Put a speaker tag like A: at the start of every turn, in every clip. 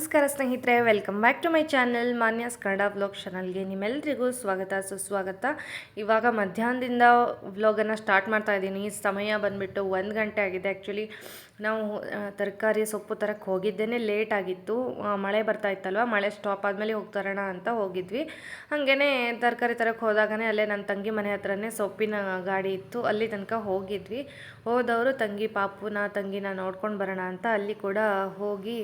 A: ಸ್ನೇಹಿತರೆ welcome back to my channel Manya's Kannada vlog ಚಾನಲ್ಗೆ ನಿಮ್ಮೆಲ್ಲರಿಗೂ ಸ್ವಾಗತ. ಸುಸ್ವಾಗತ. ಇವಾಗ ಮಧ್ಯಾಹ್ನದಿಂದ ವ್ಲಾಗನ್ನು ಸ್ಟಾರ್ಟ್ ಮಾಡ್ತಾ ಇದ್ದೀನಿ. ಸಮಯ ಬಂದುಬಿಟ್ಟು ಒಂದು ಗಂಟೆ ಆಗಿದೆ. ಆ್ಯಕ್ಚುಲಿ ನಾವು ತರಕಾರಿ ಸೊಪ್ಪು ತರಕ್ಕೆ ಹೋಗಿದ್ದೇನೆ. ಲೇಟ್ ಆಗಿತ್ತು. ಮಳೆ ಬರ್ತಾ ಇತ್ತಲ್ವ? ಮಳೆ ಸ್ಟಾಪ್ ಆದಮೇಲೆ ಹೋಗ್ತಾರೋಣ ಅಂತ ಹೋಗಿದ್ವಿ. ಹಾಗೇ ತರಕಾರಿ ತರಕ್ಕೆ ಹೋದಾಗನೇ ಅಲ್ಲೇ ನನ್ನ ತಂಗಿ ಮನೆ ಹತ್ರನೇ ಸೊಪ್ಪಿನ ಗಾಡಿ ಇತ್ತು. ಅಲ್ಲಿ ತನಕ ಹೋಗಿದ್ವಿ. ಹೋದವರು ತಂಗಿ ಪಾಪುನ ತಂಗಿನ ನೋಡ್ಕೊಂಡು ಬರೋಣ ಅಂತ ಅಲ್ಲಿ ಕೂಡ ಹೋಗಿ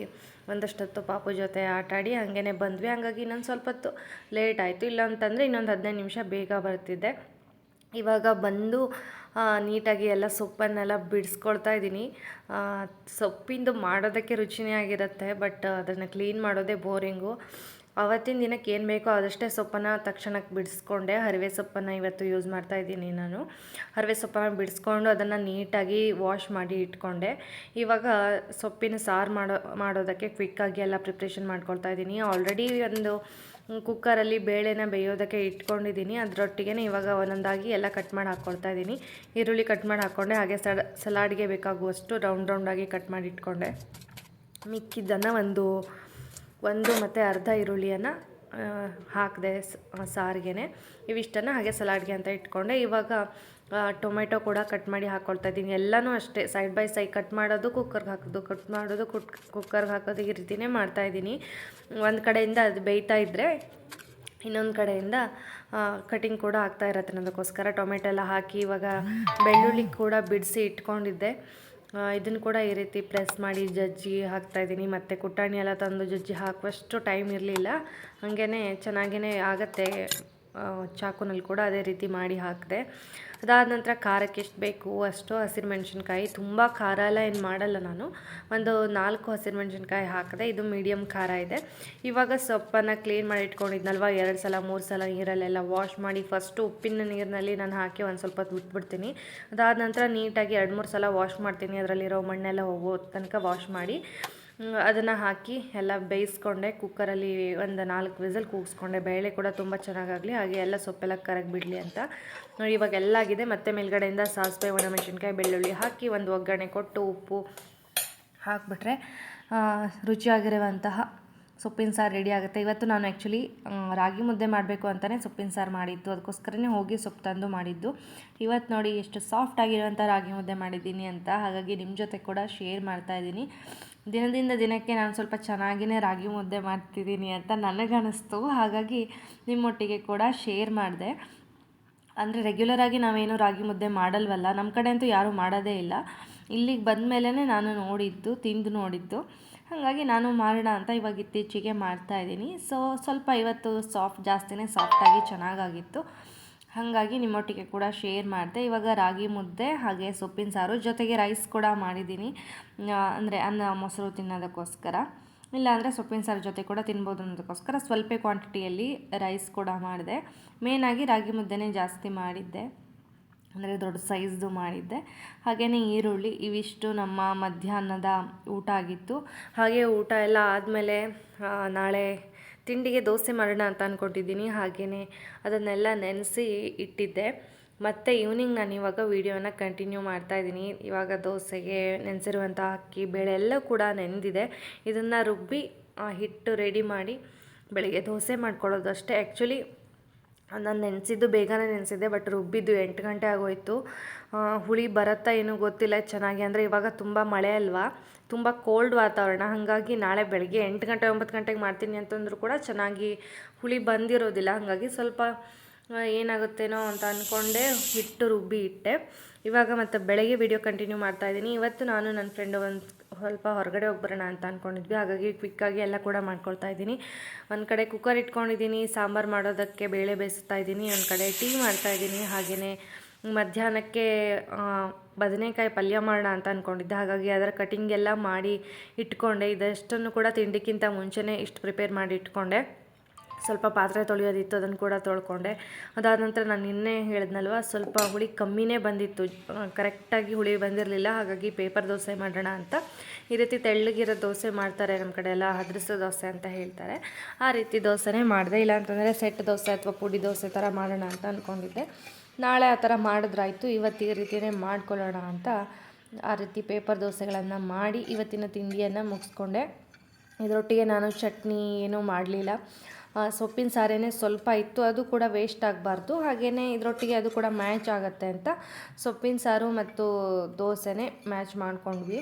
A: ಒಂದಷ್ಟೊತ್ತು ಪಾಪು ಜೊತೆ ಆಟಾಡಿ ಹಾಗೇ ಬಂದ್ವಿ. ಹಂಗಾಗಿ ಇನ್ನೊಂದು ಸ್ವಲ್ಪ ಹೊತ್ತು ಲೇಟ್ ಆಯಿತು. ಇಲ್ಲ ಅಂತಂದರೆ ಇನ್ನೊಂದು ಹದಿನೈದು ನಿಮಿಷ ಬೇಗ ಬರ್ತಿದ್ದೆ. ಇವಾಗ ಬಂದು ನೀಟಾಗಿ ಎಲ್ಲ ಸೊಪ್ಪನ್ನೆಲ್ಲ ಬಿಡಿಸ್ಕೊಳ್ತಾ ಇದ್ದೀನಿ. ಸೊಪ್ಪಿಂದು ಮಾಡೋದಕ್ಕೆ ರುಚಿನೇ ಆಗಿರುತ್ತೆ, ಬಟ್ ಅದನ್ನು ಕ್ಲೀನ್ ಮಾಡೋದೇ ಬೋರಿಂಗು. ಅವತ್ತಿನ ದಿನಕ್ಕೆ ಏನು ಬೇಕೋ ಅದಷ್ಟೇ ಸೊಪ್ಪನ್ನು ತಕ್ಷಣಕ್ಕೆ ಬಿಡಿಸ್ಕೊಂಡೆ. ಹರಿವೆ ಸೊಪ್ಪನ್ನು ಇವತ್ತು ಯೂಸ್ ಮಾಡ್ತಾ ಇದ್ದೀನಿ ನಾನು. ಹರಿವೆ ಸೊಪ್ಪನ್ನು ಬಿಡಿಸ್ಕೊಂಡು ಅದನ್ನು ನೀಟಾಗಿ ವಾಶ್ ಮಾಡಿ ಇಟ್ಕೊಂಡೆ. ಇವಾಗ ಸೊಪ್ಪಿನ ಸಾರು ಮಾಡೋ, ಮಾಡೋದಕ್ಕೆ ಕ್ವಿಕ್ಕಾಗಿ ಎಲ್ಲ ಪ್ರಿಪ್ರೇಷನ್ ಮಾಡ್ಕೊಳ್ತಾ ಇದ್ದೀನಿ. ಆಲ್ರೆಡಿ ಒಂದು ಕುಕ್ಕರಲ್ಲಿ ಬೇಳೆನ ಬೇಯೋದಕ್ಕೆ ಇಟ್ಕೊಂಡಿದ್ದೀನಿ. ಅದರೊಟ್ಟಿಗೆ ಇವಾಗ ಒಂದೊಂದಾಗಿ ಎಲ್ಲ ಕಟ್ ಮಾಡಿ ಹಾಕ್ಕೊಳ್ತಾ ಇದ್ದೀನಿ. ಈರುಳ್ಳಿ ಕಟ್ ಮಾಡಿ ಹಾಕ್ಕೊಂಡೆ ಹಾಗೆ ಸಡ ಸಲಾಡ್ಗೆ ಬೇಕಾಗುವಷ್ಟು ರೌಂಡ್ ರೌಂಡಾಗಿ ಕಟ್ ಮಾಡಿ ಇಟ್ಕೊಂಡೆ. ಮಿಕ್ಕಿದ್ದನ್ನು ಒಂದು ಒಂದು ಮತ್ತು ಅರ್ಧ ಈರುಳ್ಳಿಯನ್ನು ಹಾಕಿದೆ ಸಾರಿಗೆನೆ. ಇವಿಷ್ಟನ್ನು ಹಾಗೆ ಸಲಾಡ್ಗೆ ಅಂತ ಇಟ್ಕೊಂಡೆ. ಇವಾಗ ಟೊಮೆಟೊ ಕೂಡ ಕಟ್ ಮಾಡಿ ಹಾಕ್ಕೊಳ್ತಾ ಇದ್ದೀನಿ. ಎಲ್ಲನೂ ಅಷ್ಟೇ. ಸೈಡ್ ಬೈ ಸೈಡ್ ಕಟ್ ಮಾಡೋದು ಕುಕ್ಕರ್ಗೆ ಹಾಕೋದು ಕಟ್ ಮಾಡೋದು ಕುಟ್ ಕುಕ್ಕರ್ಗೆ ಹಾಕೋದು ಈ ರೀತಿಯೇ ಮಾಡ್ತಾ ಇದ್ದೀನಿ. ಒಂದು ಕಡೆಯಿಂದ ಅದು ಬೇಯ್ತಾ ಇದ್ದರೆ ಇನ್ನೊಂದು ಕಡೆಯಿಂದ ಕಟಿಂಗ್ ಕೂಡ ಆಗ್ತಾ ಇರತ್ತೆ ಅದಕ್ಕೋಸ್ಕರ ಟೊಮೆಟೊ ಎಲ್ಲ ಹಾಕಿ ಇವಾಗ ಬೆಳ್ಳುಳ್ಳಿ ಕೂಡ ಬಿಡಿಸಿ ಇಟ್ಕೊಂಡಿದ್ದೆ. ಇದನ್ನು ಕೂಡ ಈ ರೀತಿ ಪ್ರೆಸ್ ಮಾಡಿ ಜಜ್ಜಿ ಹಾಕ್ತಾ ಇದ್ದೀನಿ. ಮತ್ತು ಕುಟ್ಟಾಣಿ ಎಲ್ಲ ತಂದು ಜಜ್ಜಿ ಹಾಕುವಷ್ಟು ಟೈಮ್ ಇರಲಿಲ್ಲ. ಹಾಗೇ ಚೆನ್ನಾಗೇ ಆಗತ್ತೆ. ಚಾಕುನಲ್ಲಿ ಕೂಡ ಅದೇ ರೀತಿ ಮಾಡಿ ಹಾಕಿದೆ. ಅದಾದ ನಂತರ ಖಾರಕ್ಕೆ ಎಷ್ಟು ಬೇಕು, ಅಷ್ಟು ಹಸಿರು ಮೆಣಸಿನ್ಕಾಯಿ, ತುಂಬ ಖಾರ ಎಲ್ಲ ಏನು ಮಾಡಲ್ಲ ನಾನು. ಒಂದು ನಾಲ್ಕು ಹಸಿರು ಮೆಣಸಿನ್ಕಾಯಿ ಹಾಕಿದೆ, ಇದು ಮೀಡಿಯಮ್ ಖಾರ ಇದೆ. ಇವಾಗ ಸೊಪ್ಪನ್ನು ಕ್ಲೀನ್ ಮಾಡಿ ಇಟ್ಕೊಂಡಿದ್ನಲ್ವ, ಎರಡು ಸಲ, ಮೂರು ಸಲ ನೀರಲ್ಲೆಲ್ಲ ವಾಶ್ ಮಾಡಿ ಫಸ್ಟು ಉಪ್ಪಿನ ನೀರಿನಲ್ಲಿ ನಾನು ಹಾಕಿ ಒಂದು ಸ್ವಲ್ಪ ಬಿಟ್ಬಿಡ್ತೀನಿ ಅದಾದ ನಂತರ ನೀಟಾಗಿ ಎರಡು ಮೂರು ಸಲ ವಾಶ್ ಮಾಡ್ತೀನಿ, ಅದರಲ್ಲಿರೋ ಮಣ್ಣೆಲ್ಲ ಹೋಗೋ ತನಕ ವಾಶ್ ಮಾಡಿ. ಅದನ್ನು ಹಾಕಿ ಎಲ್ಲ ಬೇಯಿಸ್ಕೊಂಡೆ ಕುಕ್ಕರಲ್ಲಿ ಒಂದು ನಾಲ್ಕು ವಿಸಲ್ ಕೂಗಿಸ್ಕೊಂಡೆ. ಬೇಳೆ ಕೂಡ ತುಂಬ ಚೆನ್ನಾಗಾಗಲಿ, ಹಾಗೆ ಎಲ್ಲ ಸೊಪ್ಪೆಲ್ಲ ಕರಗಿ ಬಿಡಲಿ ಅಂತ. ನೋಡಿ, ಇವಾಗ ಎಲ್ಲ ಆಗಿದೆ. ಮತ್ತೆ ಮೇಲ್ಗಡೆಯಿಂದ ಸಾಸಿವೆ ಒಣಮೆಣಸಿನ್ಕಾಯಿ ಬೆಳ್ಳುಳ್ಳಿ ಹಾಕಿ ಒಂದು ಒಗ್ಗರಣೆ ಕೊಟ್ಟು ಉಪ್ಪು ಹಾಕಿಬಿಟ್ರೆ ರುಚಿಯಾಗಿರುವಂತಹ ಸೊಪ್ಪಿನ ಸಾರು ರೆಡಿ ಆಗುತ್ತೆ. ಇವತ್ತು ನಾನು ಆ್ಯಕ್ಚುಲಿ ರಾಗಿ ಮುದ್ದೆ ಮಾಡಬೇಕು ಅಂತಲೇ ಸೊಪ್ಪಿನ ಸಾರು ಮಾಡಿದ್ದು. ಅದಕ್ಕೋಸ್ಕರನೇ ಹೋಗಿ ಸೊಪ್ಪು ತಂದು ಮಾಡಿದ್ದು. ಇವತ್ತು ನೋಡಿ, ಎಷ್ಟು ಸಾಫ್ಟ್ ಆಗಿರುವಂಥ ರಾಗಿ ಮುದ್ದೆ ಮಾಡಿದ್ದೀನಿ ಅಂತ. ಹಾಗಾಗಿ ನಿಮ್ಮ ಜೊತೆ ಕೂಡ ಶೇರ್ ಮಾಡ್ತಾ ಇದ್ದೀನಿ. ದಿನದಿಂದ ದಿನಕ್ಕೆ ನಾನು ಸ್ವಲ್ಪ ಚೆನ್ನಾಗಿಯೇ ರಾಗಿ ಮುದ್ದೆ ಮಾಡ್ತಿದ್ದೀನಿ ಅಂತ ನನಗನ್ನಿಸ್ತು ಹಾಗಾಗಿ ನಿಮ್ಮೊಟ್ಟಿಗೆ ಕೂಡ ಶೇರ್ ಮಾಡಿದೆ. ಅಂದರೆ ರೆಗ್ಯುಲರಾಗಿ ನಾವೇನು ರಾಗಿ ಮುದ್ದೆ ಮಾಡಲ್ವಲ್ಲ ನಮ್ಮ ಕಡೆ ಅಂತೂ ಯಾರೂ ಮಾಡೋದೇ ಇಲ್ಲ. ಇಲ್ಲಿಗೆ ಬಂದ ಮೇಲೇ ನಾನು ನೋಡಿದ್ದು, ತಿಂದು ನೋಡಿದ್ದು. ಹಾಗಾಗಿ ನಾನು ಮಾಡೋಣ ಅಂತ ಇವಾಗ ಇತ್ತೀಚೆಗೆ ಮಾಡ್ತಾ ಇದ್ದೀನಿ. ಸೊ, ಸ್ವಲ್ಪ ಇವತ್ತು ಸಾಫ್ಟ್ ಜಾಸ್ತಿನೇ ಸಾಫ್ಟಾಗಿ ಚೆನ್ನಾಗಾಗಿತ್ತು. ಹಾಗಾಗಿ ನಿಮ್ಮೊಟ್ಟಿಗೆ ಕೂಡ ಶೇರ್ ಮಾಡಿದೆ. ಇವಾಗ ರಾಗಿ ಮುದ್ದೆ ಹಾಗೆ ಸೊಪ್ಪಿನ ಸಾರು ಜೊತೆಗೆ ರೈಸ್ ಕೂಡ ಮಾಡಿದ್ದೀನಿ. ಅಂದರೆ ಅನ್ನ, ಮೊಸರು ತಿನ್ನೋದಕ್ಕೋಸ್ಕರ. ಇಲ್ಲಾಂದರೆ ಸೊಪ್ಪಿನ ಸಾರು ಜೊತೆ ಕೂಡ ತಿನ್ಬೋದು ಅನ್ನೋದಕ್ಕೋಸ್ಕರ ಸ್ವಲ್ಪ ಕ್ವಾಂಟಿಟಿಯಲ್ಲಿ ರೈಸ್ ಕೂಡ ಮಾಡಿದೆ. ಮೇನಾಗಿ ರಾಗಿ ಮುದ್ದೆನೇ ಜಾಸ್ತಿ ಮಾಡಿದ್ದೆ. ಅಂದರೆ ದೊಡ್ಡ ಸೈಜ್ದು ಮಾಡಿದ್ದೆ. ಹಾಗೆಯೇ ಈರುಳ್ಳಿ, ಇವಿಷ್ಟು ನಮ್ಮ ಮಧ್ಯಾಹ್ನದ ಊಟ ಆಗಿತ್ತು. ಹಾಗೆ ಊಟ ಎಲ್ಲ ಆದಮೇಲೆ ನಾಳೆ ತಿಂಡಿಗೆ ದೋಸೆ ಮಾಡೋಣ ಅಂತ ಅಂದ್ಕೊಂಡಿದ್ದೀನಿ ಹಾಗೆಯೇ ಅದನ್ನೆಲ್ಲ ನೆನೆಸಿ ಇಟ್ಟಿದ್ದೆ. ಮತ್ತು ಈವ್ನಿಂಗ್ ನಾನು ಇವಾಗ ವೀಡಿಯೋನ ಕಂಟಿನ್ಯೂ ಮಾಡ್ತಾ ಇದ್ದೀನಿ. ಇವಾಗ ದೋಸೆಗೆ ನೆನೆಸಿರುವಂಥ ಅಕ್ಕಿ, ಬೇಳೆ ಎಲ್ಲ ಕೂಡ ನೆನೆದಿದೆ. ಇದನ್ನು ರುಬ್ಬಿ ಹಿಟ್ಟು ರೆಡಿ ಮಾಡಿ ಬೆಳಗ್ಗೆ ದೋಸೆ ಮಾಡ್ಕೊಳ್ಳೋದು ಅಷ್ಟೇ. ಆ್ಯಕ್ಚುಲಿ ನಾನು ನೆನೆಸಿದ್ದು ಬೇಗನೆ ನೆನೆಸಿದ್ದೆ ಬಟ್ ರುಬ್ಬಿದ್ದು ಎಂಟು ಗಂಟೆ ಆಗೋಯ್ತು. ಹುಳಿ ಬರುತ್ತಾ ಏನೂ ಗೊತ್ತಿಲ್ಲ ಚೆನ್ನಾಗಿ ಅಂದರೆ ಇವಾಗ ತುಂಬ ಮಳೆ ಅಲ್ವಾ? ತುಂಬ ಕೋಲ್ಡ್ ವಾತಾವರಣ, ಹಾಗಾಗಿ ನಾಳೆ ಬೆಳಗ್ಗೆ ಎಂಟು ಗಂಟೆ, ಒಂಬತ್ತು ಗಂಟೆಗೆ ಮಾಡ್ತೀನಿ ಅಂತಂದರೂ ಕೂಡ ಚೆನ್ನಾಗಿ ಹುಳಿ ಬಂದಿರೋದಿಲ್ಲ. ಹಾಗಾಗಿ ಸ್ವಲ್ಪ ಏನಾಗುತ್ತೇನೋ ಅಂತ ಅಂದ್ಕೊಂಡೆ ಹಿಟ್ಟು ರುಬ್ಬಿ ಇಟ್ಟೆ. ಇವಾಗ ಮತ್ತು ಬೆಳಗ್ಗೆ ವಿಡಿಯೋ ಕಂಟಿನ್ಯೂ ಮಾಡ್ತಾ ಇದ್ದೀನಿ. ಇವತ್ತು ನಾನು ನನ್ನ ಫ್ರೆಂಡು ಒಂದು ಸ್ವಲ್ಪ ಹೊರಗಡೆ ಹೋಗಿ ಬರೋಣ ಅಂತ ಅಂದ್ಕೊಂಡಿದ್ವಿ ಹಾಗಾಗಿ ಕ್ವಿಕ್ಕಾಗಿ ಎಲ್ಲ ಕೂಡ ಮಾಡ್ಕೊಳ್ತಾ ಇದ್ದೀನಿ. ಒಂದು ಕಡೆ ಕುಕ್ಕರ್ ಇಟ್ಕೊಂಡಿದ್ದೀನಿ, ಸಾಂಬಾರು ಮಾಡೋದಕ್ಕೆ ಬೇಳೆ ಬೇಯಿಸ್ತಾ ಇದ್ದೀನಿ, ಒಂದು ಕಡೆ ಟೀ ಮಾಡ್ತಾ ಇದ್ದೀನಿ. ಹಾಗೆಯೇ ಮಧ್ಯಾಹ್ನಕ್ಕೆ ಬದನೆಕಾಯಿ ಪಲ್ಯ ಮಾಡೋಣ ಅಂತ ಅಂದ್ಕೊಂಡಿದ್ದೆ ಹಾಗಾಗಿ ಅದರ ಕಟಿಂಗ್ ಎಲ್ಲ ಮಾಡಿ ಇಟ್ಕೊಂಡೆ. ಇದಷ್ಟನ್ನು ಕೂಡ ತಿಂಡಿಕ್ಕಿಂತ ಮುಂಚೆನೇ ಇಷ್ಟು ಪ್ರಿಪೇರ್ ಮಾಡಿ ಇಟ್ಕೊಂಡೆ. ಸ್ವಲ್ಪ ಪಾತ್ರೆ ತೊಳೆಯೋದಿತ್ತು, ಅದನ್ನು ಕೂಡ ತೊಳ್ಕೊಂಡೆ. ಅದಾದ ನಂತರ ನಾನು ನಿನ್ನೆ ಹೇಳಿದ್ನಲ್ವ, ಸ್ವಲ್ಪ ಹುಳಿ ಕಮ್ಮಿನೇ ಬಂದಿತ್ತು. ಕರೆಕ್ಟಾಗಿ ಹುಳಿ ಬಂದಿರಲಿಲ್ಲ, ಹಾಗಾಗಿ ಪೇಪರ್ ದೋಸೆ ಮಾಡೋಣ ಅಂತ. ಈ ರೀತಿ ತೆಳ್ಳಗಿರೋ ದೋಸೆ ಮಾಡ್ತಾರೆ ನಮ್ಮ ಕಡೆ ಎಲ್ಲ ಹದ್ರಿಸೋ ದೋಸೆ ಅಂತ ಹೇಳ್ತಾರೆ. ಆ ರೀತಿ ದೋಸೆನೇ ಮಾಡಿದೆ. ಇಲ್ಲ ಅಂತಂದರೆ ಸೆಟ್ ದೋಸೆ ಅಥವಾ ಪುಡಿ ದೋಸೆ ಥರ ಮಾಡೋಣ ಅಂತ ಅಂದ್ಕೊಂಡಿದ್ದೆ ನಾಳೆ ಆ ಥರ ಮಾಡಿದ್ರಾಯ್ತು, ಇವತ್ತು ಈ ರೀತಿಯೇ ಮಾಡ್ಕೊಳ್ಳೋಣ ಅಂತ ಆ ರೀತಿ ಪೇಪರ್ ದೋಸೆಗಳನ್ನು ಮಾಡಿ ಇವತ್ತಿನ ತಿಂಡಿಯನ್ನು ಮುಗಿಸ್ಕೊಂಡೆ. ಇದರೊಟ್ಟಿಗೆ ನಾನು ಚಟ್ನಿ ಏನೂ ಮಾಡಲಿಲ್ಲ. ಸೊಪ್ಪಿನ ಸಾರೇನೆ ಸ್ವಲ್ಪ ಇತ್ತು, ಅದು ಕೂಡ ವೇಸ್ಟ್ ಆಗಬಾರ್ದು. ಹಾಗೇ ಇದರೊಟ್ಟಿಗೆ ಅದು ಕೂಡ ಮ್ಯಾಚ್ ಆಗುತ್ತೆ ಅಂತ ಸೊಪ್ಪಿನ ಸಾರು ಮತ್ತು ದೋಸೆನೇ ಮ್ಯಾಚ್ ಮಾಡ್ಕೊಂಡ್ವಿ.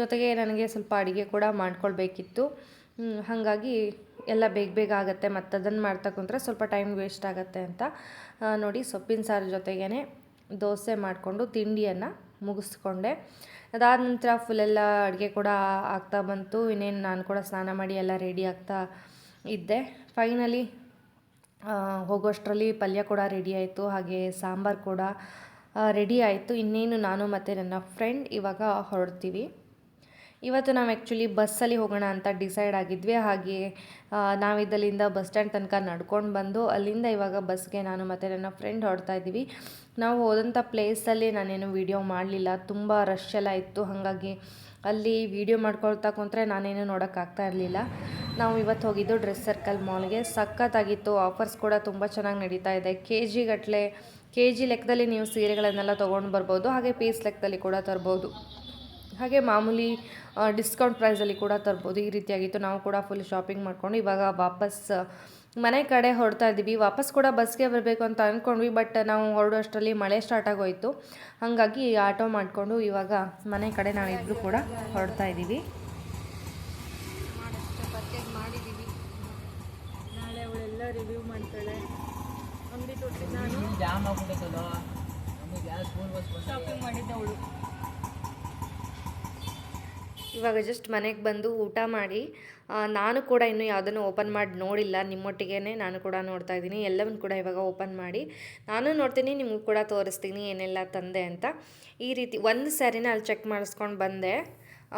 A: ಜೊತೆಗೆ ನನಗೆ ಸ್ವಲ್ಪ ಅಡುಗೆ ಕೂಡ ಮಾಡ್ಕೊಳ್ಬೇಕಿತ್ತು. ಹಾಗಾಗಿ ಎಲ್ಲ ಬೇಗ ಬೇಗ ಆಗುತ್ತೆ, ಮತ್ತು ಅದನ್ನು ಮಾಡ್ತಾ ಕುಂತ್ರೆ ಸ್ವಲ್ಪ ಟೈಮ್ ವೇಸ್ಟ್ ಆಗುತ್ತೆ ಅಂತ. ನೋಡಿ ಸೊಪ್ಪಿನ ಸಾರು ಜೊತೆಗೇ ದೋಸೆ ಮಾಡಿಕೊಂಡು ತಿಂಡಿಯನ್ನು ಮುಗಿಸ್ಕೊಂಡೆ. ಅದಾದ ನಂತರ ಫುಲ್ಲೆಲ್ಲ ಅಡುಗೆ ಕೂಡ ಆಗ್ತಾ ಬಂತು. ಇನ್ನೇನು ನಾನು ಕೂಡ ಸ್ನಾನ ಮಾಡಿ ಎಲ್ಲ ರೆಡಿ ಆಗ್ತಾ ಇದ್ದೆ. ಫೈನಲಿ ಹೋಗೋಷ್ಟರಲ್ಲಿ ಪಲ್ಯ ಕೂಡ ರೆಡಿ ಆಯಿತು, ಹಾಗೆ ಸಾಂಬಾರು ಕೂಡ ರೆಡಿ ಆಯಿತು. ಇನ್ನೇನು ನಾನು ಮತ್ತು ನನ್ನ ಫ್ರೆಂಡ್ ಇವಾಗ ಹೊರಡ್ತೀವಿ. ಇವತ್ತು ನಾವು ಆ್ಯಕ್ಚುಲಿ ಬಸ್ಸಲ್ಲಿ ಹೋಗೋಣ ಅಂತ ಡಿಸೈಡ್ ಆಗಿದ್ವಿ. ಹಾಗೆ ನಾವಿದ್ದಲ್ಲಿಂದ ಬಸ್ ಸ್ಟ್ಯಾಂಡ್ ತನಕ ನಡ್ಕೊಂಡು ಬಂದು, ಅಲ್ಲಿಂದ ಇವಾಗ ಬಸ್ಗೆ ನಾನು ಮತ್ತು ನನ್ನ ಫ್ರೆಂಡ್ ಹೊರಡ್ತಾ ಇದ್ದೀವಿ. ನಾವು ಹೋದಂಥ ಪ್ಲೇಸಲ್ಲಿ ನಾನೇನು ವೀಡಿಯೋ ಮಾಡಲಿಲ್ಲ. ತುಂಬ ರಶ್ ಎಲ್ಲ ಇತ್ತು. ಹಾಗಾಗಿ ಅಲ್ಲಿ ವೀಡಿಯೋ ಮಾಡ್ಕೊಳ್ತಾ ಕುಂತ್ರೆ ನಾನೇನು ನೋಡೋಕ್ಕಾಗ್ತಾ ಇರಲಿಲ್ಲ. ನಾವು ಇವತ್ತು ಹೋಗಿದ್ದು ಡ್ರೆಸ್ ಸರ್ಕಲ್ ಮಾಲ್ಗೆ ಸಖತ್ತಾಗಿತ್ತು. ಆಫರ್ಸ್ ಕೂಡ ತುಂಬ ಚೆನ್ನಾಗಿ ನಡೀತಾ ಇದೆ. ಕೆ ಜಿ ಗಟ್ಟಲೆ ಕೆ ಜಿ ಲೆಕ್ಕದಲ್ಲಿ ನೀವು ಸೀರೆಗಳನ್ನೆಲ್ಲ ತೊಗೊಂಡು ಬರ್ಬೋದು. ಹಾಗೆ ಪೀಸ್ ಲೆಕ್ಕದಲ್ಲಿ ಕೂಡ ತರ್ಬೋದು. ಹಾಗೆ ಮಾಮೂಲಿ ಡಿಸ್ಕೌಂಟ್ ಪ್ರೈಸಲ್ಲಿ ಕೂಡ ತರ್ಬೋದು. ಈ ರೀತಿಯಾಗಿತ್ತು. ನಾವು ಕೂಡ ಫುಲ್ ಶಾಪಿಂಗ್ ಮಾಡ್ಕೊಂಡು ಇವಾಗ ವಾಪಸ್ ಮನೆ ಕಡೆ ಹೊರಡ್ತಾ ಇದ್ದೀವಿ. ವಾಪಸ್ ಕೂಡ ಬಸ್ಗೆ ಬರಬೇಕು ಅಂತ ಅಂದ್ಕೊಂಡ್ವಿ ಬಟ್ ನಾವು ಹೊರಡೋಷ್ಟರಲ್ಲಿ ಮಳೆ ಸ್ಟಾರ್ಟ್ ಆಗೋಯಿತು. ಹಾಗಾಗಿ ಆಟೋ ಮಾಡಿಕೊಂಡು ಇವಾಗ ಮನೆ ಕಡೆ ನಾವಿಬ್ಬರು ಕೂಡ ಹೊರಡ್ತಾ ಇದ್ದೀವಿ. ಮಾಡಿದ್ದೀವಿ. ನಾಳೆ ಅವಳೆಲ್ಲ ರಿವ್ಯೂ ಮಾಡ್ತಾಳೆ. ಅಂಗಡಿ ನಾನು. ಶಾಪಿಂಗ್ ಮಾಡಿದ್ದೆ ಅವಳು. ಇವಾಗ ಜಸ್ಟ್ ಮನೆಗೆ ಬಂದು ಊಟ ಮಾಡಿ ನಾನು ಕೂಡ ಇನ್ನೂ ಯಾವುದನ್ನು ಓಪನ್ ಮಾಡಿ ನೋಡಿಲ್ಲ ನಿಮ್ಮೊಟ್ಟಿಗೆ ನಾನು ಕೂಡ ನೋಡ್ತಾ ಇದ್ದೀನಿ, ಎಲ್ಲವನ್ನು ಕೂಡ ಇವಾಗ ಓಪನ್ ಮಾಡಿ. ನಾನು ನೋಡ್ತೀನಿ, ನಿಮಗೂ ಕೂಡ ತೋರಿಸ್ತೀನಿ ಏನೆಲ್ಲ ತಂದೆ ಅಂತ. ಈ ರೀತಿ ಒಂದು ಸ್ಯಾರಿನ ಅಲ್ಲಿ ಚೆಕ್ ಮಾಡಿಸ್ಕೊಂಡು ಬಂದೆ.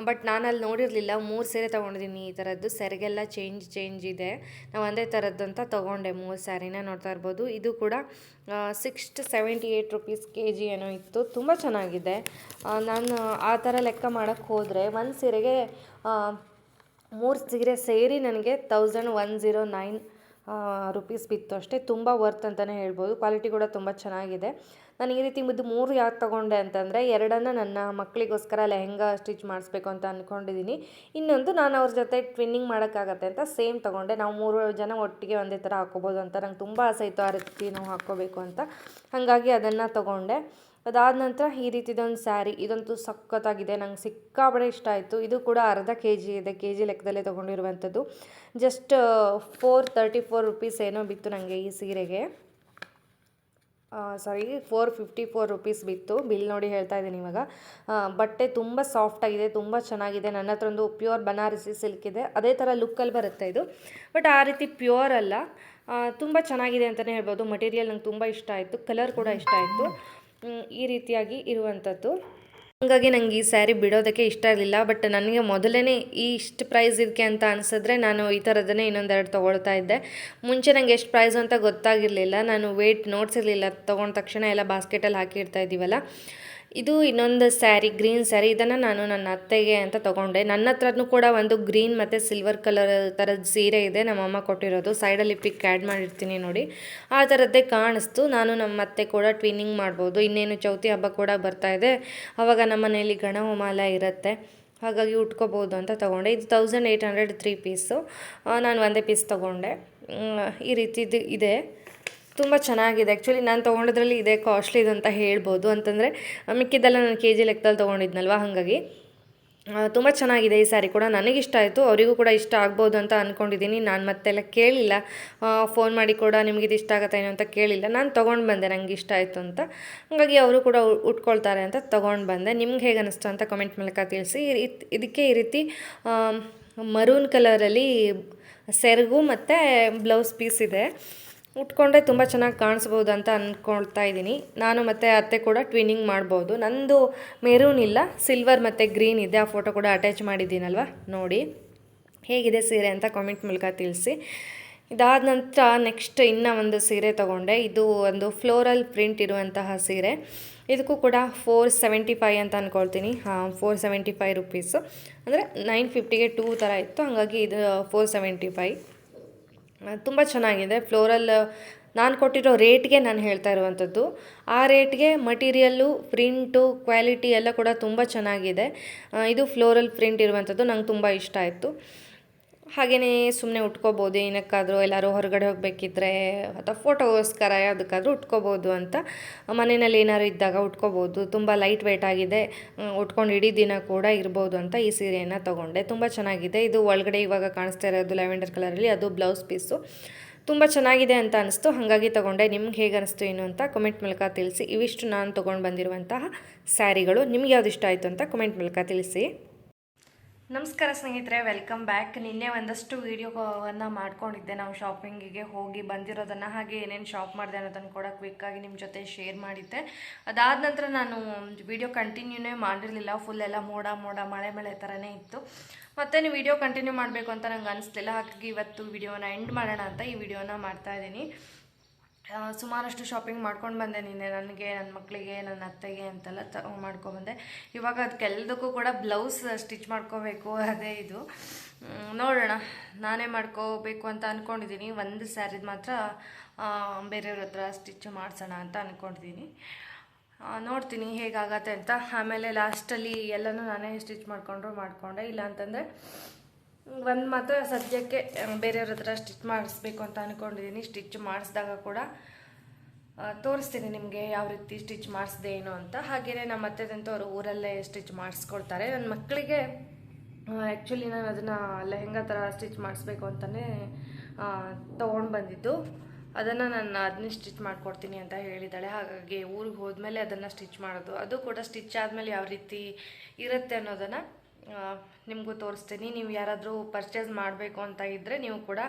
A: ಬಟ್ ನಾನು ಅಲ್ಲಿ ನೋಡಿರಲಿಲ್ಲ, ಮೂರು ಸೀರೆ ತೊಗೊಂಡಿದ್ದೀನಿ ಈ ಥರದ್ದು ಸೆರೆಗೆಲ್ಲ ಚೇಂಜ್ ಚೇಂಜ್ ಇದೆ. ನಾವು ಒಂದೇ ಥರದ್ದು ಅಂತ ತೊಗೊಂಡೆ ಮೂರು ಸ್ಯಾರಿನ ನೋಡ್ತಾ ಇರ್ಬೋದು. ಇದು ಕೂಡ six two seventy eight rupees K G ಏನೋ ಇತ್ತು. ತುಂಬ ಚೆನ್ನಾಗಿದೆ. ನಾನು ಆ ಥರ ಲೆಕ್ಕ ಮಾಡೋಕ್ಕೆ ಹೋದರೆ ಒಂದು ಸೀರೆಗೆ ಮೂರು ಸೀರೆ ಸೇರಿ ನನಗೆ thousand one zero nine rupees ಬಿತ್ತು ಅಷ್ಟೇ. ತುಂಬ ವರ್ತ್ ಅಂತಲೇ ಹೇಳ್ಬೋದು. ಕ್ವಾಲಿಟಿ ಕೂಡ ತುಂಬ ಚೆನ್ನಾಗಿದೆ. ನಾನು ಈ ರೀತಿ ಇದು ಮೂರು ಯಾಕೆ ತೊಗೊಂಡೆ ಅಂತಂದರೆ, ಎರಡನ್ನು ನನ್ನ ಮಕ್ಕಳಿಗೋಸ್ಕರ ಲೆಹೆಂಗಾ ಸ್ಟಿಚ್ ಮಾಡಿಸ್ಬೇಕು ಅಂತ ಅಂದ್ಕೊಂಡಿದ್ದೀನಿ ಇನ್ನೊಂದು ನಾನು ಅವ್ರ ಜೊತೆ ಟ್ವಿನ್ನಿಂಗ್ ಮಾಡೋಕ್ಕಾಗತ್ತೆ ಅಂತ ಸೇಮ್ ತೊಗೊಂಡೆ. ನಾವು ಮೂರು ಜನ ಒಟ್ಟಿಗೆ ಒಂದೇ ಥರ ಹಾಕ್ಕೋಬೋದು ಅಂತ ನಂಗೆ ತುಂಬ ಆಸೆ ಇತ್ತು ಆ ರೀತಿ ನಾವು ಹಾಕ್ಕೋಬೇಕು ಅಂತ. ಹಾಗಾಗಿ ಅದನ್ನು ತೊಗೊಂಡೆ. ಅದಾದ ನಂತರ ಈ ರೀತಿದೊಂದು ಸ್ಯಾರಿ, ಇದಂತೂ ಸಖತ್ತಾಗಿದೆ, ನಂಗೆ ಸಿಕ್ಕಾಬಡೆ ಇಷ್ಟ ಆಯಿತು. ಇದು ಕೂಡ ಅರ್ಧ ಕೆ ಜಿ ಇದೆ ಕೆ ಜಿ ಲೆಕ್ಕದಲ್ಲೇ ತೊಗೊಂಡಿರುವಂಥದ್ದು. Just four thirty four rupees ಏನೋ ಬಿತ್ತು ನನಗೆ ಈ ಸೀರೆಗೆ. Sorry four fifty four rupees ಬಿತ್ತು. ಬಿಲ್ ನೋಡಿ ಹೇಳ್ತಾ ಇದ್ದೀನಿ ಇವಾಗ. ಬಟ್ಟೆ ತುಂಬ ಸಾಫ್ಟಾಗಿದೆ ತುಂಬ ಚೆನ್ನಾಗಿದೆ. ನನ್ನ ಹತ್ರ ಒಂದು ಪ್ಯೂರ್ ಬನಾರಸಿ ಸಿಲ್ಕ್ ಇದೆ. ಅದೇ ಥರ ಲುಕ್ಕಲ್ಲಿ ಬರುತ್ತೆ ಇದು. ಬಟ್ ಆ ರೀತಿ ಪ್ಯೂರ್ ಅಲ್ಲ. ತುಂಬ ಚೆನ್ನಾಗಿದೆ ಅಂತಲೇ ಹೇಳ್ಬೋದು. ಮಟೀರಿಯಲ್ ನಂಗೆ ತುಂಬ ಇಷ್ಟ ಆಯಿತು. ಕಲರ್ ಕೂಡ ಇಷ್ಟ ಆಯಿತು. ಈ ರೀತಿಯಾಗಿ ಇರುವಂಥದ್ದು ಹಾಗಾಗಿ ನನಗೆ ಈ ಸ್ಯಾರಿ ಬಿಡೋದಕ್ಕೆ ಇಷ್ಟ ಇರಲಿಲ್ಲ, ಬಟ್ ನನಗೆ ಮೊದಲೇ ಈ ಇಷ್ಟು ಪ್ರೈಸ್ ಇದಕ್ಕೆ ಅಂತ ಅನಿಸಿದ್ರೆ ನಾನು ಈ ಥರದನ್ನೇ ಇನ್ನೊಂದೆರಡು ತೊಗೊಳ್ತಾ ಇದ್ದೆ. ಮುಂಚೆ ನನಗೆ ಎಷ್ಟು ಪ್ರೈಸ್ ಅಂತ ಗೊತ್ತಾಗಿರಲಿಲ್ಲ. ನಾನು ವೇಟ್ ನೋಡ್ಸಿರಲಿಲ್ಲ ತೊಗೊಂಡ ತಕ್ಷಣ ಎಲ್ಲ ಬಾಸ್ಕೆಟಲ್ಲಿ ಹಾಕಿರ್ತಾ ಇದ್ದೀವಲ್ಲ. ಇದು ಇನ್ನೊಂದು ಸ್ಯಾರಿ, ಗ್ರೀನ್ ಸ್ಯಾರಿ. ಇದನ್ನು ನಾನು ನನ್ನ ಅತ್ತೆಗೆ ಅಂತ ತೊಗೊಂಡೆ. ನನ್ನ ಹತ್ರನೂ ಕೂಡ ಒಂದು ಗ್ರೀನ್ ಮತ್ತು ಸಿಲ್ವರ್ ಕಲರ್ ಥರದ ಸೀರೆ ಇದೆ. ನಮ್ಮಮ್ಮ ಕೊಟ್ಟಿರೋದು. ಸೈಡಲ್ಲಿ ಪಿಕ್ ಆ್ಯಡ್ ಮಾಡಿರ್ತೀನಿ ನೋಡಿ. ಆ ಥರದ್ದೇ ಕಾಣಿಸ್ತು. ನಾನು ನಮ್ಮ ಅತ್ತೆ ಕೂಡ ಟ್ವಿನ್ನಿಂಗ್ ಮಾಡ್ಬೋದು. ಇನ್ನೇನು ಚೌತಿ ಹಬ್ಬ ಕೂಡ ಬರ್ತಾ ಇದೆ. ಆವಾಗ ನಮ್ಮ ಮನೆಯಲ್ಲಿ ಗಣ ಹೋಮಾಲ ಇರುತ್ತೆ. ಹಾಗಾಗಿ ಉಟ್ಕೋಬೋದು ಅಂತ ತೊಗೊಂಡೆ. ಇದು thousand eight hundred three piece ನಾನು ಒಂದೇ ಪೀಸ್ ತೊಗೊಂಡೆ. ಈ ರೀತಿದು ಇದೆ. ತುಂಬ ಚೆನ್ನಾಗಿದೆ. ಆ್ಯಕ್ಚುಲಿ ನಾನು ತೊಗೊಂಡದ್ರಲ್ಲಿ ಇದೆ ಕಾಸ್ಟ್ಲಿದು ಅಂತ ಹೇಳ್ಬೋದು. ಅಂತಂದರೆ ಮಿಕ್ಕಿದ್ದೆಲ್ಲ ನಾನು ಕೆ ಜಿ ಲೆಕ್ಕದಲ್ಲಿ ತೊಗೊಂಡಿದ್ನಲ್ವಾ? ಹಾಗಾಗಿ. ತುಂಬ ಚೆನ್ನಾಗಿದೆ ಈ ಸ್ಯಾರಿ ಕೂಡ. ನನಗಿಷ್ಟ ಆಯಿತು. ಅವರಿಗೂ ಕೂಡ ಇಷ್ಟ ಆಗ್ಬೋದು ಅಂತ ಅಂದ್ಕೊಂಡಿದ್ದೀನಿ ನಾನು ಮತ್ತೆಲ್ಲ ಕೇಳಿಲ್ಲ. ಫೋನ್ ಮಾಡಿ ಕೂಡ, ನಿಮಗೆ ಇದು ಇಷ್ಟ ಆಗುತ್ತೆ ಏನೋ ಅಂತ ಕೇಳಿಲ್ಲ. ನಾನು ತೊಗೊಂಡು ಬಂದೆ. ನನಗೆ ಇಷ್ಟ ಆಯಿತು ಅಂತ. ಹಾಗಾಗಿ ಅವರು ಕೂಡ ಉಟ್ಕೊಳ್ತಾರೆ ಅಂತ ತೊಗೊಂಡು ಬಂದೆ. ನಿಮ್ಗೆ ಹೇಗೆ ಅನ್ನಿಸ್ತು ಅಂತ ಕಮೆಂಟ್ ಮೂಲಕ ತಿಳಿಸಿ. ಇದಕ್ಕೆ ಈ ರೀತಿ ಮರೂನ್ ಕಲರಲ್ಲಿ ಸೆರಗು ಮತ್ತು ಬ್ಲೌಸ್ ಪೀಸ್ ಇದೆ. ಉಟ್ಕೊಂಡ್ರೆ ತುಂಬ ಚೆನ್ನಾಗಿ ಕಾಣಿಸ್ಬೋದು ಅಂತ ಅಂದ್ಕೊಳ್ತಾ ಇದ್ದೀನಿ. ನಾನು ಮತ್ತು ಅತ್ತೆ ಕೂಡ ಟ್ವಿನ್ನಿಂಗ್ ಮಾಡ್ಬೋದು. ನಂದು ಮೆರೂನ್ ಇಲ್ಲ ಸಿಲ್ವರ್ ಮತ್ತು ಗ್ರೀನ್ ಇದೆ. ಆ ಫೋಟೋ ಕೂಡ ಅಟ್ಯಾಚ್ ಮಾಡಿದ್ದೀನಲ್ವ? ನೋಡಿ. ಹೇಗಿದೆ ಸೀರೆ ಅಂತ ಕಾಮೆಂಟ್ ಮೂಲಕ ತಿಳಿಸಿ. ಇದಾದ ನಂತರ ನೆಕ್ಸ್ಟ್ ಇನ್ನೂ ಒಂದು ಸೀರೆ ತೊಗೊಂಡೆ. ಇದು ಒಂದು ಫ್ಲೋರಲ್ ಪ್ರಿಂಟ್ ಇರುವಂತಹ ಸೀರೆ. ಇದಕ್ಕೂ ಕೂಡ ಫೋರ್ ಸೆವೆಂಟಿ ಫೈ ಅಂತ ಅಂದ್ಕೊಳ್ತೀನಿ ಹಾಂ ಫೋರ್ ಸೆವೆಂಟಿ ಫೈ ರುಪೀಸು ಅಂದರೆ ನೈನ್ ಫಿಫ್ಟಿಗೆ ಟೂ ಥರ ಇತ್ತು. ಹಾಗಾಗಿ ಇದು ಫೋರ್ ಸೆವೆಂಟಿ ಫೈ ತುಂಬ ಚೆನ್ನಾಗಿದೆ. ಫ್ಲೋರಲ್ ನಾನು ಕೊಟ್ಟಿರೋ ರೇಟ್ಗೆ ನಾನು ಹೇಳ್ತಾ ಇರುವಂಥದ್ದು ಆ ರೇಟ್ಗೆ ಮಟೀರಿಯಲ್ಲು ಪ್ರಿಂಟು ಕ್ವಾಲಿಟಿ ಎಲ್ಲ ಕೂಡ ತುಂಬ ಚೆನ್ನಾಗಿದೆ. ಇದು ಫ್ಲೋರಲ್ ಪ್ರಿಂಟ್ ಇರುವಂಥದ್ದು ನಂಗೆ ತುಂಬ ಇಷ್ಟ ಆಯಿತು. ಹಾಗೆಯೇ ಸುಮ್ಮನೆ ಉಟ್ಕೋಬೋದು, ಏನಕ್ಕಾದರೂ ಎಲ್ಲರೂ ಹೊರಗಡೆ ಹೋಗಬೇಕಿದ್ರೆ ಅಥವಾ ಫೋಟೋಗೋಸ್ಕರ ಯಾವುದಕ್ಕಾದ್ರೂ ಉಟ್ಕೋಬೋದು ಅಂತ. ಮನೆಯಲ್ಲಿ ಏನಾದ್ರು ಇದ್ದಾಗ ಉಟ್ಕೋಬೋದು, ತುಂಬ ಲೈಟ್ ವೆಯ್ಟ್ ಆಗಿದೆ ಉಟ್ಕೊಂಡು ಇಡೀ ದಿನ ಕೂಡ ಇರ್ಬೋದು ಅಂತ ಈ ಸೀರೆಯನ್ನು ತೊಗೊಂಡೆ. ತುಂಬ ಚೆನ್ನಾಗಿದೆ. ಇದು ಒಳಗಡೆ ಇವಾಗ ಕಾಣಿಸ್ತಾ ಇರೋದು ಲ್ಯಾವೆಂಡರ್ ಕಲರಲ್ಲಿ, ಅದು ಬ್ಲೌಸ್ ಪೀಸು. ತುಂಬ ಚೆನ್ನಾಗಿದೆ ಅಂತ ಅನಿಸ್ತು. ಹಾಗಾಗಿ ತೊಗೊಂಡೆ. ನಿಮ್ಗೆ ಹೇಗೆ ಅನಿಸ್ತು ಏನು ಅಂತ ಕಮೆಂಟ್ ಮೂಲಕ ತಿಳಿಸಿ. ಇವಿಷ್ಟು ನಾನು ತೊಗೊಂಡು ಬಂದಿರುವಂತಹ ಸ್ಯಾರಿಗಳು. ನಿಮ್ಗೆ ಯಾವ್ದು ಇಷ್ಟ ಆಯಿತು ಅಂತ ಕಮೆಂಟ್ ಮೂಲಕ ತಿಳಿಸಿ. ನಮಸ್ಕಾರ ಸ್ನೇಹಿತರೆ ವೆಲ್ಕಮ್ ಬ್ಯಾಕ್ ನಿನ್ನೆ ಒಂದಷ್ಟು ವೀಡಿಯೋವನ್ನು ಮಾಡ್ಕೊಂಡಿದ್ದೆ. ನಾವು ಶಾಪಿಂಗಿಗೆ ಹೋಗಿ ಬಂದಿರೋದನ್ನು ಹಾಗೆ ಏನೇನು ಶಾಪ್ ಮಾಡಿದೆ ಅನ್ನೋದನ್ನು ಕೂಡ ಕ್ವಿಕ್ಕಾಗಿ ನಿಮ್ಮ ಜೊತೆ ಶೇರ್ ಮಾಡಿದ್ದೆ. ಅದಾದ ನಂತರ ನಾನು ವಿಡಿಯೋ ಕಂಟಿನ್ಯೂನೇ ಮಾಡಿರಲಿಲ್ಲ. ಫುಲ್ ಎಲ್ಲ ಮೋಡ ಮೋಡ ಮಳೆ ಮಳೆ ಥರನೇ ಇತ್ತು. ಮತ್ತೆ ನೀವು ವಿಡಿಯೋ ಕಂಟಿನ್ಯೂ ಮಾಡಬೇಕು ಅಂತ ನಂಗೆ ಅನಿಸ್ಲಿಲ್ಲ. ಹಾಗಾಗಿ ಇವತ್ತು ವಿಡಿಯೋನ ಎಂಡ್ ಮಾಡೋಣ ಅಂತ ಈ ವಿಡಿಯೋನ ಮಾಡ್ತಾ ಇದ್ದೀನಿ. ಆ, ಸುಮಾರಷ್ಟು ಶಾಪಿಂಗ್ ಮಾಡ್ಕೊಂಡು ಬಂದೆ ನಿನ್ನೆ ನನಗೆ ನನ್ನ ಮಕ್ಕಳಿಗೆ ನನ್ನ ಅತ್ತೆಗೆ ಅಂತೆಲ್ಲ ತ ಮಾಡ್ಕೊಬಂದೆ ಇವಾಗ ಅದಕ್ಕೆಲ್ಲದಕ್ಕೂ ಕೂಡ ಬ್ಲೌಸ್ ಸ್ಟಿಚ್ ಮಾಡ್ಕೋಬೇಕು, ಅದೇ ಇದು. ನೋಡೋಣ, ನಾನೇ ಮಾಡ್ಕೋಬೇಕು ಅಂತ ಅಂದ್ಕೊಂಡಿದ್ದೀನಿ ಒಂದು ಸ್ಯಾರಿದು ಮಾತ್ರ ಬೇರೆಯವ್ರ ಹತ್ರ ಸ್ಟಿಚ್ ಮಾಡಿಸೋಣ ಅಂತ ಅಂದ್ಕೊಂಡಿದ್ದೀನಿ ನೋಡ್ತೀನಿ ಹೇಗಾಗತ್ತೆ ಅಂತ. ಆಮೇಲೆ ಲಾಸ್ಟಲ್ಲಿ ಎಲ್ಲನೂ ನಾನೇ ಸ್ಟಿಚ್ ಮಾಡಿಕೊಂಡ್ರು, ಮಾಡಿಕೊಂಡೆ. ಇಲ್ಲ ಅಂತಂದರೆ ಒಂದು ಮಾತ್ರ ಸದ್ಯಕ್ಕೆ ಬೇರೆಯವ್ರ ಹತ್ರ ಸ್ಟಿಚ್ ಮಾಡಿಸ್ಬೇಕು ಅಂತ ಅಂದ್ಕೊಂಡಿದ್ದೀನಿ ಸ್ಟಿಚ್ ಮಾಡಿಸಿದಾಗ ಕೂಡ ತೋರಿಸ್ತೀನಿ ನಿಮಗೆ ಯಾವ ರೀತಿ ಸ್ಟಿಚ್ ಮಾಡಿಸ್ದೆ ಏನು ಅಂತ. ಹಾಗೆಯೇ ನಮ್ಮ ಅತ್ತೆದಂತೂ ಅವರು ಊರಲ್ಲೇ ಸ್ಟಿಚ್ ಮಾಡಿಸ್ಕೊಳ್ತಾರೆ. ನನ್ನ ಮಕ್ಕಳಿಗೆ ಆ್ಯಕ್ಚುಲಿ ನಾನು ಅದನ್ನು ಲೆಹೆಂಗಾ ಥರ ಸ್ಟಿಚ್ ಮಾಡಿಸ್ಬೇಕು ಅಂತಲೇ ತೊಗೊಂಡು ಬಂದಿದ್ದು. ಅದನ್ನು ನಾನು ಅದನ್ನೇ ಸ್ಟಿಚ್ ಮಾಡಿಕೊಡ್ತೀನಿ ಅಂತ ಹೇಳಿದ್ದಾಳೆ ಹಾಗಾಗಿ ಊರಿಗೆ ಹೋದ್ಮೇಲೆ ಅದನ್ನು ಸ್ಟಿಚ್ ಮಾಡೋದು. ಅದು ಕೂಡ ಸ್ಟಿಚ್ ಆದಮೇಲೆ ಯಾವ ರೀತಿ ಇರುತ್ತೆ ಅನ್ನೋದನ್ನು ನಿಮಗೂ ತೋರಿಸ್ತೀನಿ. ನೀವು ಯಾರಾದರೂ ಪರ್ಚೇಸ್ ಮಾಡಬೇಕು ಅಂತ ಇದ್ದರೆ ನೀವು ಕೂಡ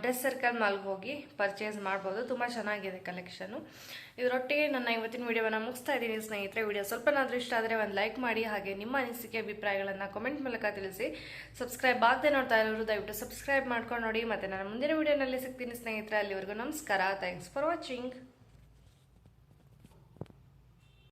A: ಡ್ರೆಸ್ ಸರ್ಕಲ್ ಮಾಲ್ಗೆ ಹೋಗಿ ಪರ್ಚೇಸ್ ಮಾಡ್ಬೋದು. ತುಂಬ ಚೆನ್ನಾಗಿದೆ ಕಲೆಕ್ಷನು ಇದರೊಟ್ಟಿಗೆ ನನ್ನ ಇವತ್ತಿನ ವೀಡಿಯೋವನ್ನು ಮುಗಿಸ್ತಾ ಇದ್ದೀನಿ ಸ್ನೇಹಿತರೆ. ವಿಡಿಯೋ ಸ್ವಲ್ಪನಾದರೂ ಇಷ್ಟ ಆದರೆ ಒಂದು ಲೈಕ್ ಮಾಡಿ, ಹಾಗೆ ನಿಮ್ಮ ಅನಿಸಿಕೆ, ಅಭಿಪ್ರಾಯಗಳನ್ನು ಕಮೆಂಟ್ ಮೂಲಕ ತಿಳಿಸಿ. ಸಬ್ಸ್ಕ್ರೈಬ್ ಆಗದೆ ನೋಡ್ತಾ ಇರೋರು ದಯವಿಟ್ಟು ಸಬ್ಸ್ಕ್ರೈಬ್ ಮಾಡ್ಕೊಂಡು ನೋಡಿ. ಮತ್ತು ನಾನು ಮುಂದಿನ ವಿಡಿಯೋನಲ್ಲಿ ಸಿಗ್ತೀನಿ ಸ್ನೇಹಿತರೆ. ಅಲ್ಲಿವರೆಗೂ ನಮಸ್ಕಾರ. Thanks for watching